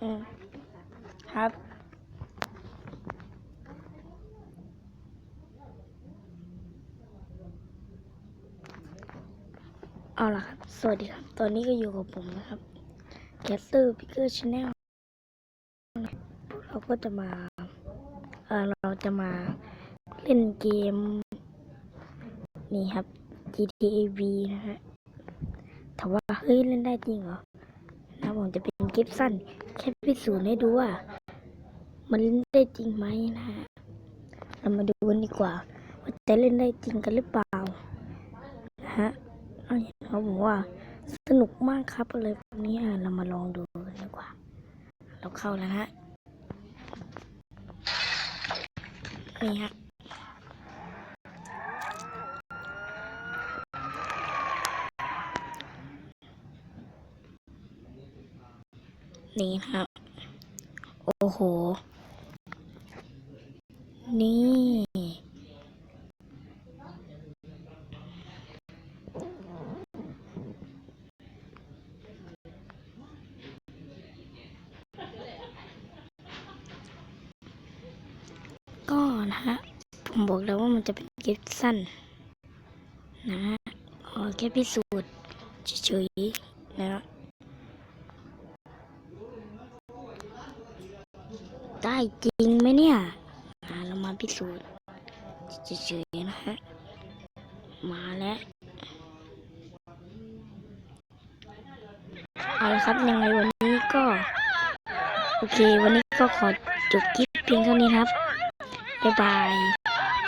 อืมครับ เอาล่ะครับ สวัสดีครับ ตอนนี้ก็อยู่กับผมนะครับแคสเตอร์พิเกอร์ชาแนลเราก็จะมาเออเราจะมาเล่นเกม นี่ครับ GTA V นะฮะถามว่า เฮ้ย เล่นได้จริงเหรอ นะผมจะเป็นคลิปสั้น แค่พิสูจน์ให้ดูว่า มันเล่นได้จริงไหมนะฮะเรามาดูกันดีกว่าว่าจะเล่นได้จริงกันหรือเปล่านะฮะเขาบอกว่าสนุกมากครับอะไรแบบนี้เรามาลองดูกันดีกว่า เราเข้าแล้วฮะนี่ฮะ นี่ครับ โอ้โห นี่ ก็นะฮะ ผมบอกแล้วว่ามันจะเป็นคลิปสั้น นะฮะขอแค่พิสูจน์เฉยๆนะฮะ ได้จริงไหมเนี่ยอ่าเรามาพิสูจน์เฉยๆนะฮะ มาแล้วเอาละครับยังไงวันนี้ก็ โอเค วันนี้ก็ขอจบคลิปเพียงเท่านี้ครับ บ๊ายบาย